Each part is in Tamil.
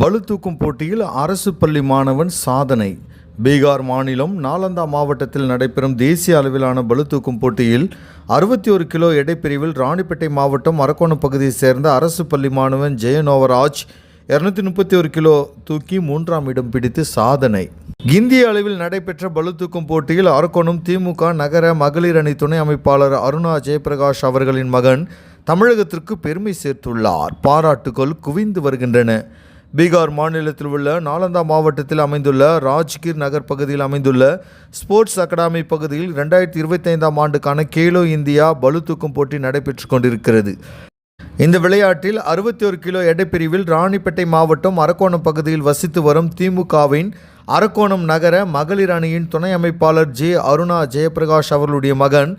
பளுதூக்கும் போட்டியில் அரசு பள்ளி மாணவன் சாதனை. பீகார் மாநிலம் நாலந்தா மாவட்டத்தில் நடைபெறும் தேசிய அளவிலான பளுதூக்கும் போட்டியில் அறுபத்தி ஒரு கிலோ எடைப்பிரிவில் ராணிப்பேட்டை மாவட்டம் அரக்கோணம் பகுதியைச் சேர்ந்த அரசு பள்ளி மாணவன் ஜெயநோவராஜ் இருநூத்தி முப்பத்தி ஒரு கிலோ தூக்கி மூன்றாம் இடம் பிடித்து சாதனை. இந்திய அளவில் நடைபெற்ற பளுதூக்கும் போட்டியில் அரக்கோணம் திமுக நகர மகளிர் அணி துணை அமைப்பாளர் அருணா ஜெயபிரகாஷ் அவர்களின் மகன் தமிழகத்திற்கு பெருமை சேர்த்துள்ளார். பாராட்டுகள் குவிந்து வருகின்றன. பீகார் மாநிலத்தில் உள்ள நாலந்தா மாவட்டத்தில் அமைந்துள்ள ராஜ்கிர் நகர் பகுதியில் அமைந்துள்ள ஸ்போர்ட்ஸ் அகாடமி பகுதியில் ரெண்டாயிரத்தி இருபத்தைந்தாம் ஆண்டுக்கான கேலோ இந்தியா பளுதூக்கும் போட்டி நடைபெற்று கொண்டிருக்கிறது. இந்த விளையாட்டில் அறுபத்தி ஒரு கிலோ எடைப்பிரிவில் ராணிப்பேட்டை மாவட்டம் அரக்கோணம் பகுதியில் வசித்து வரும் திமுகவின் அரக்கோணம் நகர மகளிர் அணியின் துணை அமைப்பாளர் ஜே அருணா ஜெயபிரகாஷ் அவர்களுடைய மகன்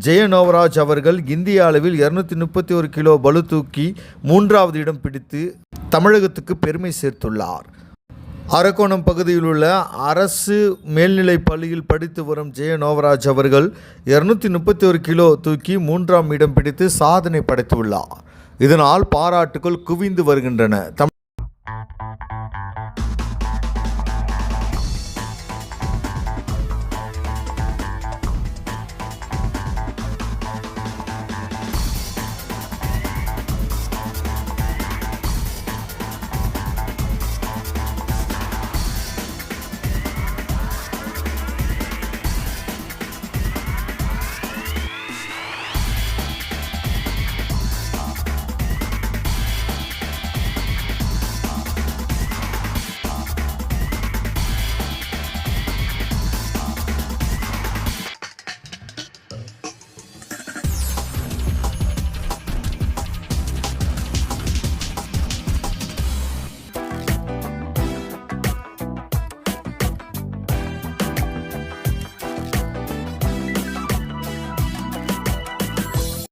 ஜெயநோவராஜ் அவர்கள் இந்திய அளவில் இருநூத்தி முப்பத்தி ஒரு கிலோ பளு தூக்கி மூன்றாவது இடம் பிடித்து தமிழகத்துக்கு பெருமை சேர்த்துள்ளார். அரக்கோணம் பகுதியில் உள்ள அரசு மேல்நிலைப் பள்ளியில் படித்து வரும் ஜெய நோவராஜ் அவர்கள் இருநூத்தி முப்பத்தி ஒரு கிலோ தூக்கி மூன்றாம் இடம் பிடித்து சாதனை படைத்துள்ளார். இதனால் பாராட்டுகள் குவிந்து வருகின்றன.